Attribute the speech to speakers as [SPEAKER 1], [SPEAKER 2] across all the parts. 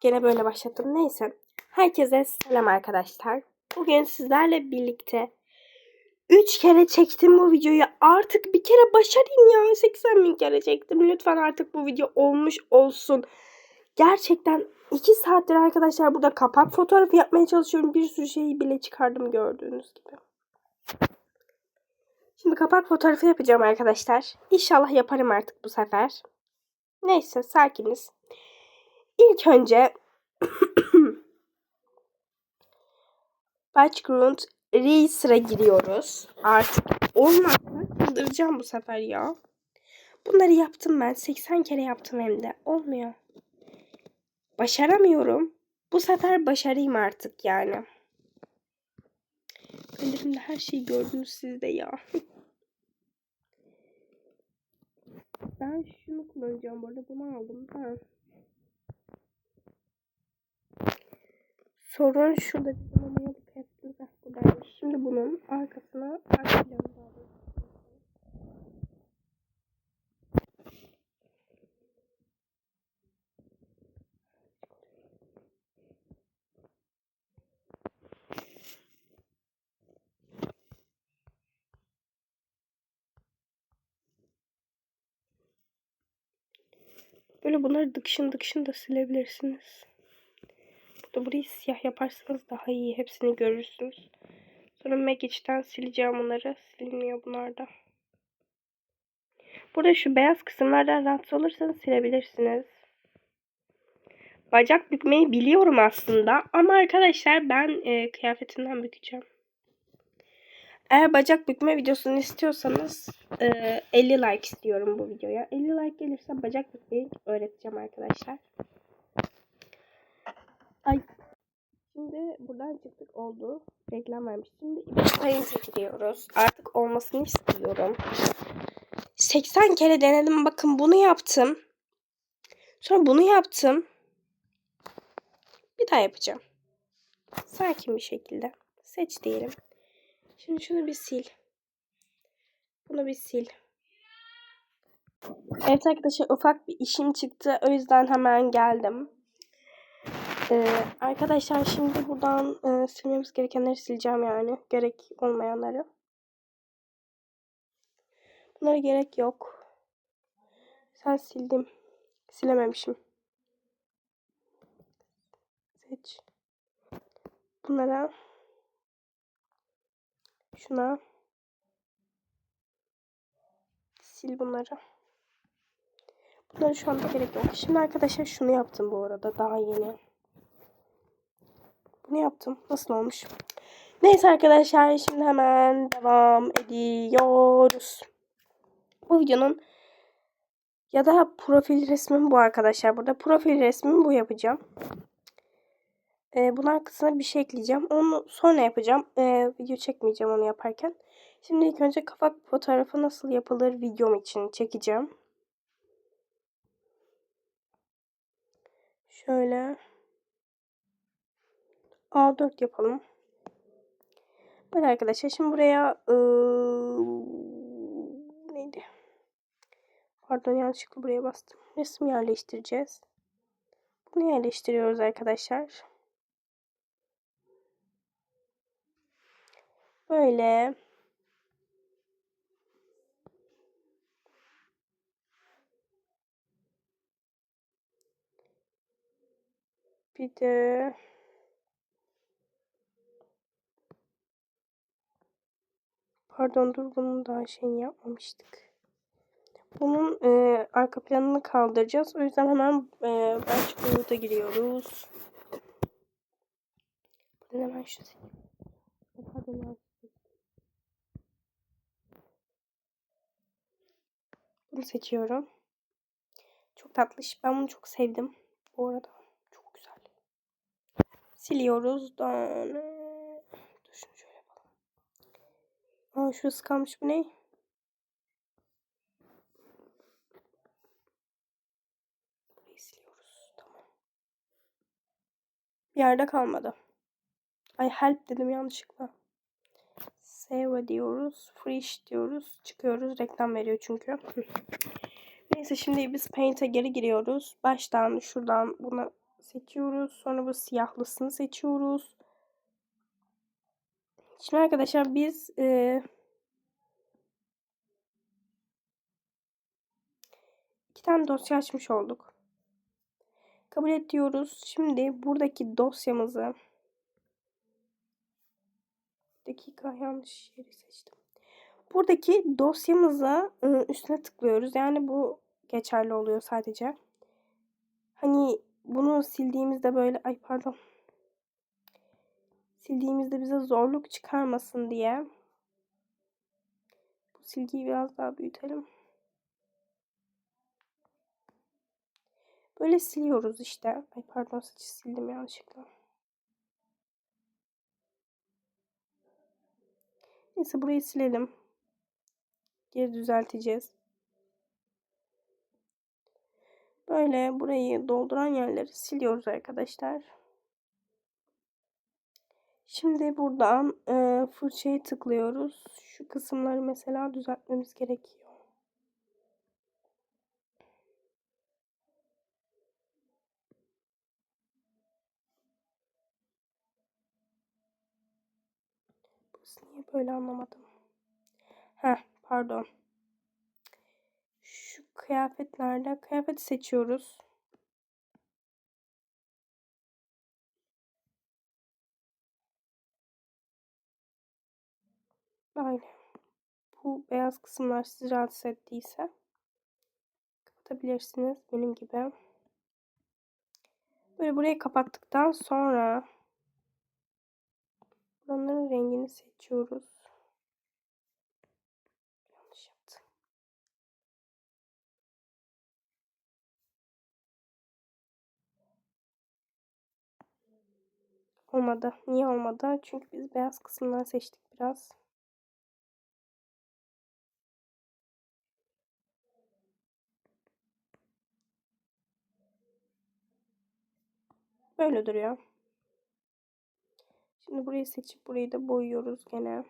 [SPEAKER 1] Gene böyle başlattım. Neyse. Herkese selam arkadaşlar. Bugün sizlerle birlikte 3 kere çektim bu videoyu. Artık bir kere başarayım ya. 80 bin kere çektim. Lütfen artık bu video olmuş olsun. Gerçekten 2 saattir arkadaşlar burada kapak fotoğrafı yapmaya çalışıyorum. Bir sürü şeyi bile çıkardım gördüğünüz gibi. Şimdi kapak fotoğrafı yapacağım arkadaşlar. İnşallah yaparım artık bu sefer. Neyse sakiniz. İlk önce Background Racer'a giriyoruz. Artık olmazsa çıldıracağım bu sefer ya. Bunları yaptım ben. 80 kere yaptım hem de. Olmuyor. Başaramıyorum. Bu sefer başarayım artık yani. Elimde her şeyi gördünüz siz de ya. ben şunu kullanacağım bu arada. Bunu aldım. Ben. Sorun şurada bizim ama kestiğimiz buradaymış. Şimdi bunun arkasına arka planı. Böyle bunları dıkşın dıkşın da silebilirsiniz. Burada burayı siyah yaparsanız daha iyi. Hepsini görürsünüz. Sonra Magic'ten sileceğim bunları. Silinmiyor bunlar da. Burada şu beyaz kısımlardan rahatsız olursanız silebilirsiniz. Bacak bükmeyi biliyorum aslında. Ama arkadaşlar ben e, kıyafetinden bükeceğim. Eğer bacak bükme videosunu istiyorsanız e, 50 like istiyorum bu videoya. 50 like gelirse bacak bükmeyi öğreteceğim arkadaşlar. Ay. Şimdi buradan çıktık oldu. Reklam vermiş. Şimdi İbrahim'e gidiyoruz. Artık olmasını istiyorum. 80 kere denedim. Bakın bunu yaptım. Sonra bunu yaptım. Bir daha yapacağım. Sakin bir şekilde. Seç diyelim. Şimdi şunu bir sil. Bunu bir sil. Evet arkadaşlar ufak bir işim çıktı. O yüzden hemen geldim. Ee, arkadaşlar şimdi buradan e, silmemiz gerekenleri sileceğim yani. Gerek olmayanları. Bunlara gerek yok. Sen sildim. Silememişim. Seç. Bunlara şuna sil bunları. Bunları şu anda gerek yok. Şimdi arkadaşlar şunu yaptım bu arada daha yeni. Bunu yaptım. Nasıl olmuş? Neyse arkadaşlar şimdi hemen devam ediyoruz. Bu videonun ya da profil resmim bu arkadaşlar. Burada profil resmimi bu yapacağım. Ee, bunun arkasına bir şey ekleyeceğim. Onu sonra yapacağım. Ee, video çekmeyeceğim onu yaparken. Şimdi ilk önce kafa fotoğrafı nasıl yapılır videom için çekeceğim. Şöyle A4 yapalım. Böyle arkadaşlar şimdi buraya ıı, neydi? Pardon yanlışlıkla buraya bastım. Resim yerleştireceğiz. Bunu yerleştiriyoruz arkadaşlar. Böyle. Bir de Pardon dur bunun daha şeyini yapmamıştık. Bunun e, arka planını kaldıracağız. O yüzden hemen e, Batchboard'a giriyoruz. Buradan hemen şu Pardon Bunu seçiyorum. Çok tatlış. Ben bunu çok sevdim. Bu arada çok güzel. Siliyoruz. Dön. Dur şunu şöyle yapalım. Aa şurası kalmış. Bu ne? Burayı. Tamam. Bir yerde kalmadı. Ay help dedim yanlışlıkla. Save diyoruz. Fresh diyoruz. Çıkıyoruz. Reklam veriyor çünkü. Neyse şimdi biz Paint'e geri giriyoruz. Baştan şuradan bunu seçiyoruz. Sonra bu siyahlısını seçiyoruz. Şimdi arkadaşlar biz e, iki tane dosya açmış olduk. Kabul et diyoruz. Şimdi buradaki dosyamızı dakika yanlış yeri seçtim. Buradaki dosyamıza ıı, üstüne tıklıyoruz. Yani bu geçerli oluyor sadece. Hani bunu sildiğimizde böyle ay pardon. Sildiğimizde bize zorluk çıkarmasın diye. Bu silgiyi biraz daha büyütelim. Böyle siliyoruz işte. Ay pardon saçı sildim yanlışlıkla. Neyse burayı silelim. Geri düzelteceğiz. Böyle burayı dolduran yerleri siliyoruz arkadaşlar. Şimdi buradan e, fırçayı tıklıyoruz. Şu kısımları mesela düzeltmemiz gerekiyor. Burası niye böyle anlamadım. Heh pardon. Şu kıyafetlerde kıyafet seçiyoruz. Aynen. Bu beyaz kısımlar sizi rahatsız ettiyse kapatabilirsiniz benim gibi. Böyle burayı kapattıktan sonra buranın rengini seçiyoruz. Olmadı. Niye olmadı? Çünkü biz beyaz kısımları seçtik biraz. Böyle duruyor. Şimdi burayı seçip burayı da boyuyoruz gene.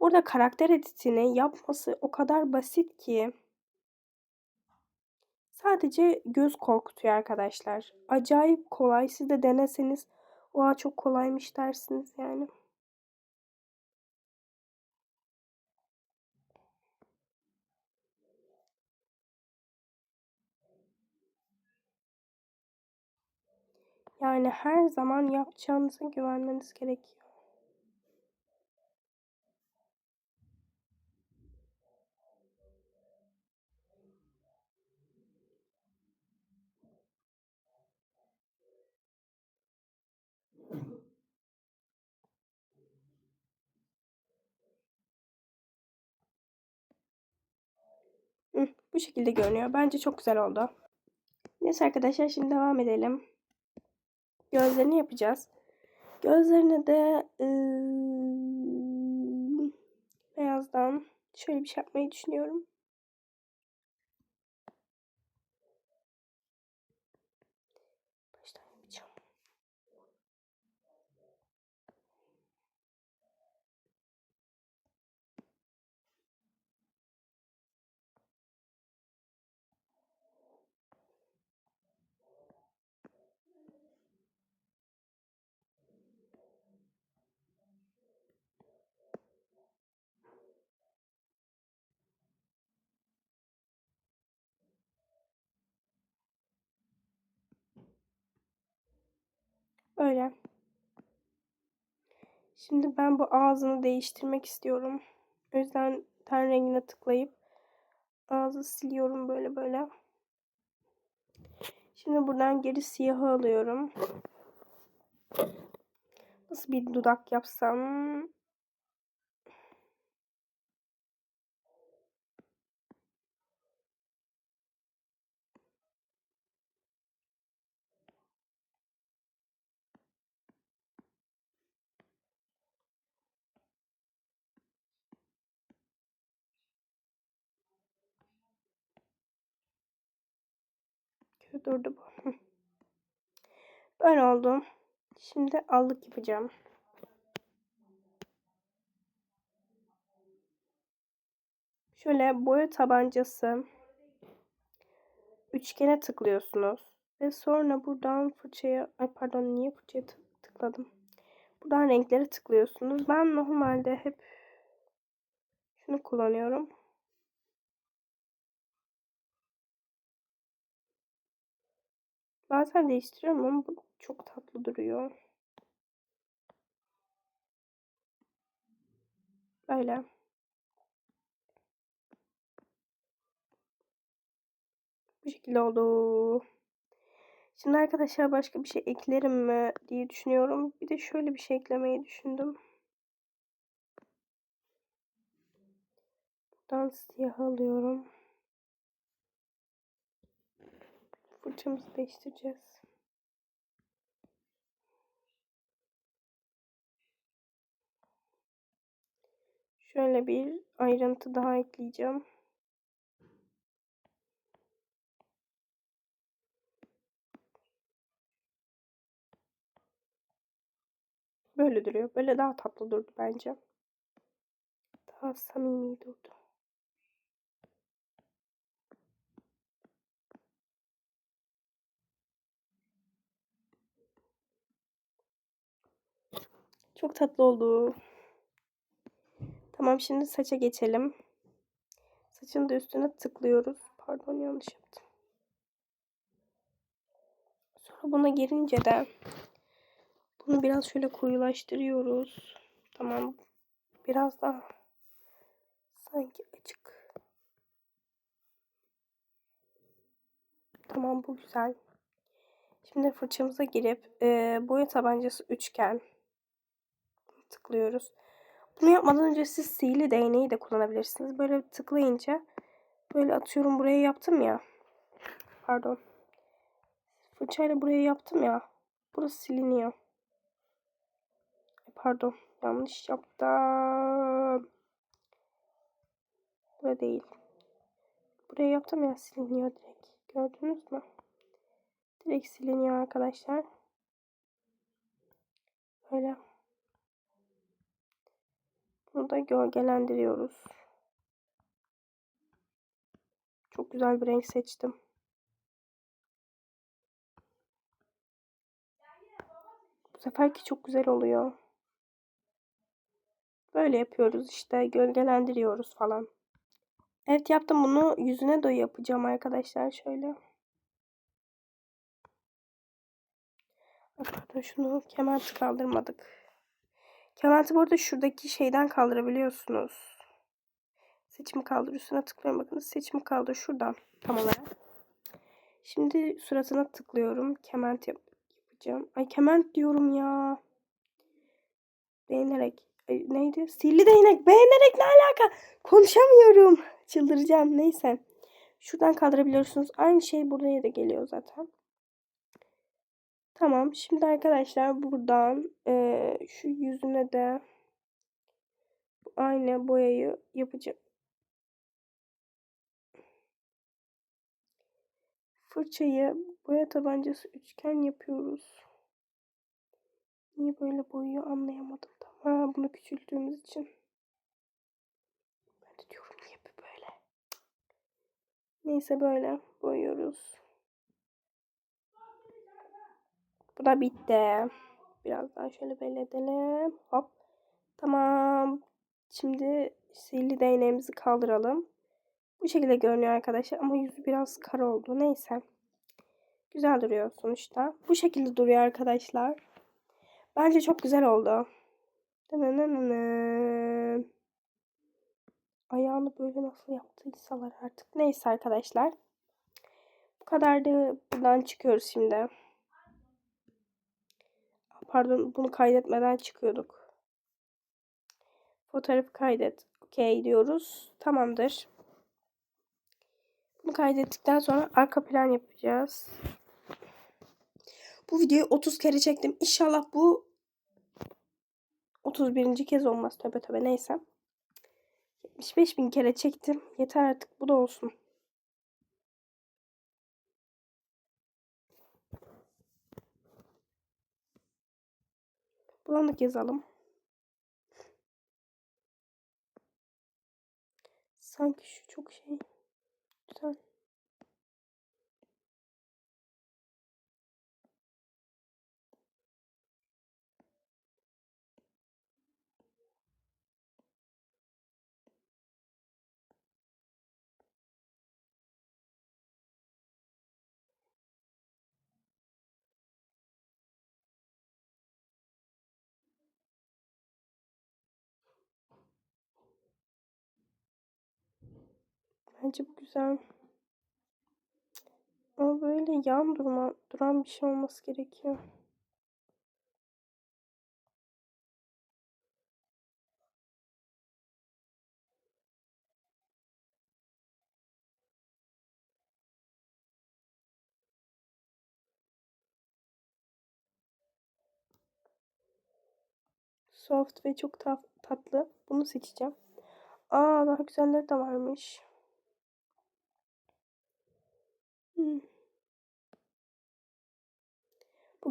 [SPEAKER 1] Burada karakter editini yapması o kadar basit ki. Sadece göz korkutuyor arkadaşlar. Acayip kolay. Siz de deneseniz oha çok kolaymış dersiniz yani. Yani her zaman yapacağınıza güvenmeniz gerekiyor. Bu şekilde görünüyor. Bence çok güzel oldu. Neyse arkadaşlar şimdi devam edelim. Gözlerini yapacağız. Gözlerine de ıı, beyazdan şöyle bir şey yapmayı düşünüyorum. Öyle. Şimdi ben bu ağzını değiştirmek istiyorum. O yüzden ten rengine tıklayıp ağzı siliyorum böyle böyle. Şimdi buradan geri siyahı alıyorum. Nasıl bir dudak yapsam? Durdu bu. Böyle oldu. Şimdi allık yapacağım. Şöyle boya tabancası üçgene tıklıyorsunuz. Ve sonra buradan fırçaya, ay pardon niye fırçaya tık- tıkladım? Buradan renkleri tıklıyorsunuz. Ben normalde hep şunu kullanıyorum. Bazen değiştiriyorum ama bu çok tatlı duruyor. Böyle. Bu şekilde oldu. Şimdi arkadaşlar başka bir şey eklerim mi diye düşünüyorum. Bir de şöyle bir şey eklemeyi düşündüm. Buradan siyah alıyorum. Fırçamızı değiştireceğiz. Şöyle bir ayrıntı daha ekleyeceğim. Böyle duruyor. Böyle daha tatlı durdu bence. Daha samimi durdu. Çok tatlı oldu. Tamam şimdi saça geçelim. Saçın da üstüne tıklıyoruz. Pardon yanlış yaptım. Sonra buna girince de bunu biraz şöyle koyulaştırıyoruz. Tamam. Biraz daha sanki açık. Tamam bu güzel. Şimdi fırçamıza girip e, boya tabancası üçgen tıklıyoruz. Bunu yapmadan önce siz sihirli değneği de kullanabilirsiniz. Böyle tıklayınca böyle atıyorum buraya yaptım ya. Pardon. Fırçayla buraya yaptım ya. Burası siliniyor. Pardon. Yanlış yaptım. Burada değil. Buraya yaptım ya siliniyor direkt. Gördünüz mü? Direkt siliniyor arkadaşlar. Böyle. Bunu da gölgelendiriyoruz. Çok güzel bir renk seçtim. Bu seferki çok güzel oluyor. Böyle yapıyoruz işte. Gölgelendiriyoruz falan. Evet yaptım bunu. Yüzüne de yapacağım arkadaşlar. Şöyle. Pardon şunu kement kaldırmadık. Kementi bu arada şuradaki şeyden kaldırabiliyorsunuz. Seçimi kaldır. Üstüne tıklıyorum. Bakın seçimi kaldır. Şuradan tam olarak. Şimdi suratına tıklıyorum. Kement yap yapacağım. Ay kement diyorum ya. Beğenerek. Ay, neydi? Sihirli değnek. Beğenerek ne alaka? Konuşamıyorum. Çıldıracağım. Neyse. Şuradan kaldırabiliyorsunuz. Aynı şey buraya da geliyor zaten. Tamam. Şimdi arkadaşlar buradan e, şu yüzüne de aynı boyayı yapacağım. Fırçayı boya tabancası üçgen yapıyoruz. Niye böyle boyuyor anlayamadım. Ha, bunu küçülttüğümüz için. Ben de diyorum niye böyle. Neyse böyle boyuyoruz. Bu da bitti. Biraz daha şöyle belli edelim. Hop. Tamam. Şimdi sihirli değneğimizi kaldıralım. Bu şekilde görünüyor arkadaşlar ama yüzü biraz kara oldu. Neyse. Güzel duruyor sonuçta. Bu şekilde duruyor arkadaşlar. Bence çok güzel oldu. Ayağını böyle nasıl yaptıysalar artık. Neyse arkadaşlar. Bu kadar da buradan çıkıyoruz şimdi. Pardon bunu kaydetmeden çıkıyorduk. Fotoğrafı kaydet. Okey diyoruz. Tamamdır. Bunu kaydettikten sonra arka plan yapacağız. Bu videoyu 30 kere çektim. İnşallah bu 31. kez olmaz. Töbe töbe neyse. 75 bin kere çektim. Yeter artık bu da olsun. Bulanık yazalım. Sanki şu çok şey. Bence bu güzel. Ama böyle yan durma, duran bir şey olması gerekiyor. Soft ve çok ta tatlı. Bunu seçeceğim. Aa daha güzelleri de varmış. Bu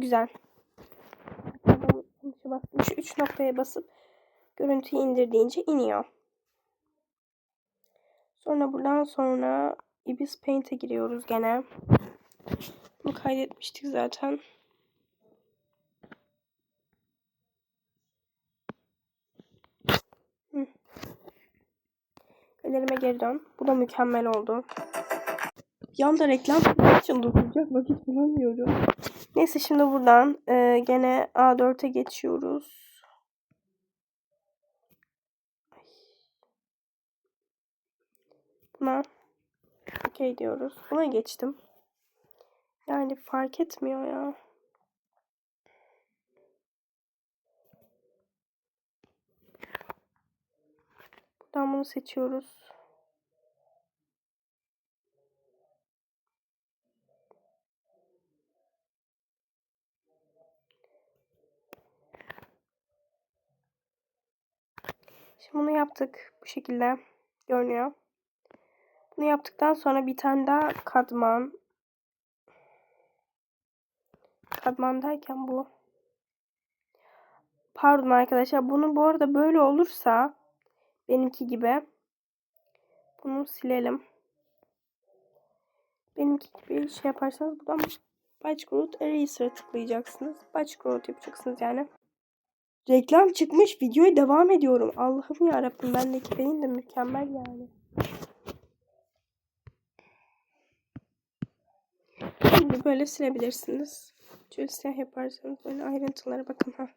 [SPEAKER 1] güzel. Şu üç noktaya basıp görüntüyü indir deyince iniyor. Sonra buradan sonra Ibis Paint'e giriyoruz gene. Bunu kaydetmiştik zaten. Galerime geri dön. Bu da mükemmel oldu. Yanda reklam için dokunacak vakit bulamıyorum. Neyse şimdi buradan e, gene A4'e geçiyoruz. Buna okey diyoruz. Buna geçtim. Yani fark etmiyor ya. Buradan bunu seçiyoruz. Şimdi bunu yaptık. Bu şekilde görünüyor. Bunu yaptıktan sonra bir tane daha katman. Katman derken bu. Pardon arkadaşlar. Bunu bu arada böyle olursa benimki gibi bunu silelim. Benimki gibi şey yaparsanız buradan Batch Growth Eraser'a tıklayacaksınız. Batch Growth yapacaksınız yani. Reklam çıkmış. Videoya devam ediyorum. Allah'ım ya Rabbim bendeki beyin de mükemmel yani. Şimdi böyle silebilirsiniz. Şöyle siyah yaparsanız böyle ayrıntılara bakın ha.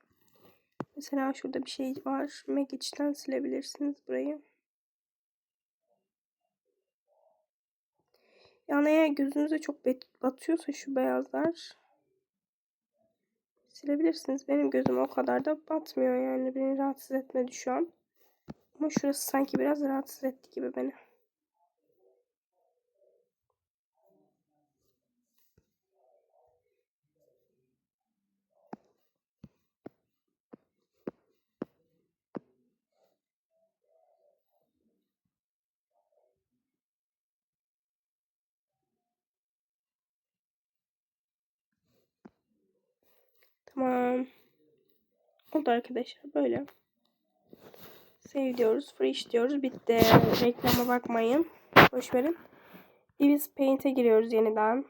[SPEAKER 1] Mesela şurada bir şey var. Magic'ten silebilirsiniz burayı. Yani eğer gözünüze çok batıyorsa şu beyazlar silebilirsiniz. Benim gözüm o kadar da batmıyor yani. Beni rahatsız etmedi şu an. Ama şurası sanki biraz rahatsız etti gibi beni. Tamam. Oldu arkadaşlar böyle. Save diyoruz. Fresh diyoruz. Bitti. Reklama bakmayın. Boş verin. Ibis Paint'e giriyoruz yeniden.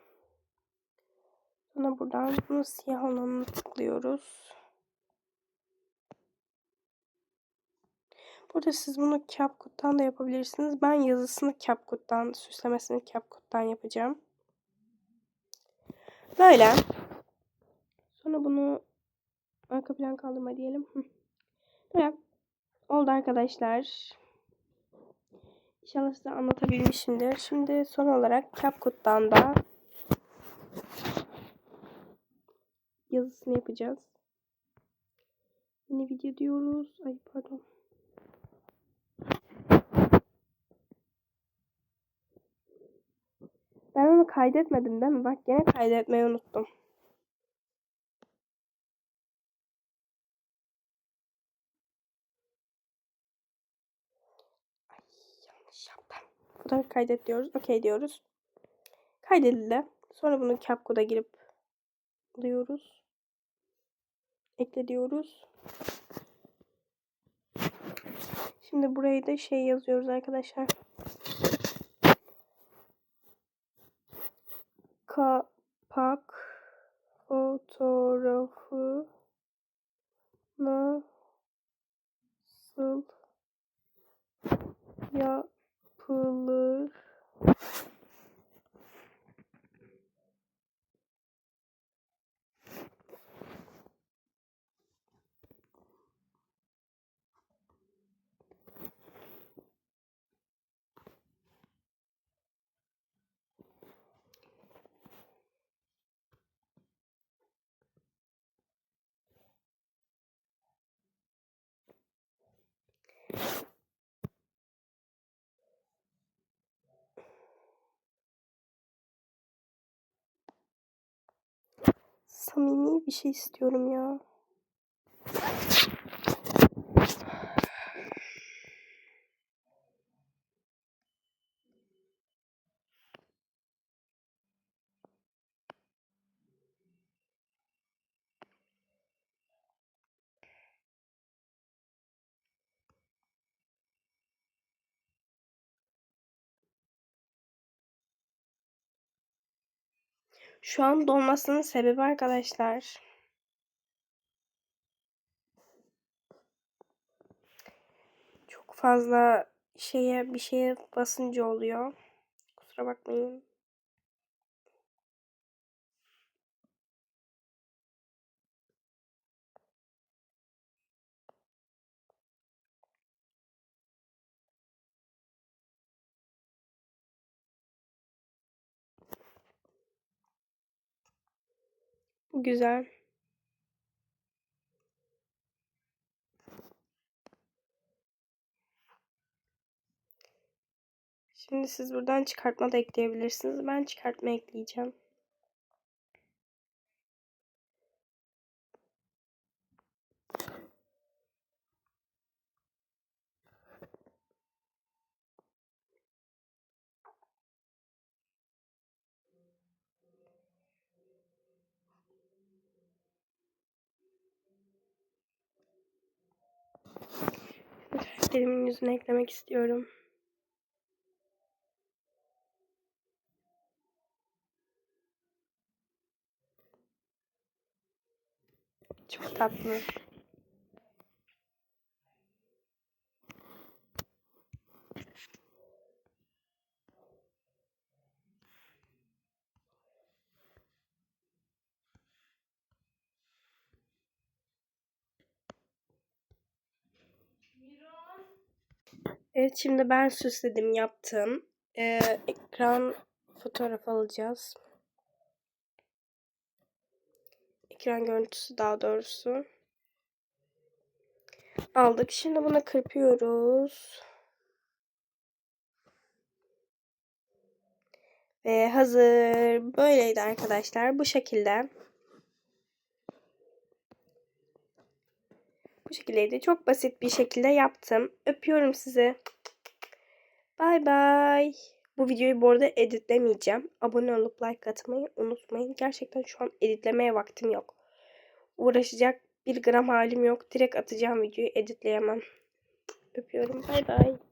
[SPEAKER 1] Sonra buradan bunu siyah olanını tıklıyoruz. Burada siz bunu CapCut'tan da yapabilirsiniz. Ben yazısını CapCut'tan, süslemesini CapCut'tan yapacağım. Böyle. Sonra bunu arka plan kaldırma diyelim. Böyle oldu arkadaşlar. İnşallah size anlatabilmişimdir. Şimdi son olarak CapCut'tan da yazısını yapacağız. Yeni video diyoruz. Ay pardon. Ben onu kaydetmedim değil mi? Bak gene kaydetmeyi unuttum. Fotoğraf kaydet diyoruz. Okey diyoruz. Kaydedildi. Sonra bunu CapCut'a girip alıyoruz. Ekle diyoruz. Şimdi burayı da şey yazıyoruz arkadaşlar. Kapak fotoğrafı nasıl yapılır? Samimi bir şey istiyorum ya. Şu an dolmasının sebebi arkadaşlar. Çok fazla şeye bir şeye basınca oluyor. Kusura bakmayın. Güzel. Şimdi siz buradan çıkartma da ekleyebilirsiniz. Ben çıkartma ekleyeceğim. Karakterimin yüzünü eklemek istiyorum. Çok tatlı. Evet şimdi ben süsledim yaptım. Ee, ekran fotoğraf alacağız. Ekran görüntüsü daha doğrusu. Aldık. Şimdi bunu kırpıyoruz. Ve hazır. Böyleydi arkadaşlar. Bu şekilde. Bu şekildeydi. Çok basit bir şekilde yaptım. Öpüyorum sizi. Bay bay. Bu videoyu bu arada editlemeyeceğim. Abone olup like atmayı unutmayın. Gerçekten şu an editlemeye vaktim yok. Uğraşacak bir gram halim yok. Direkt atacağım videoyu editleyemem. Öpüyorum. Bay bay.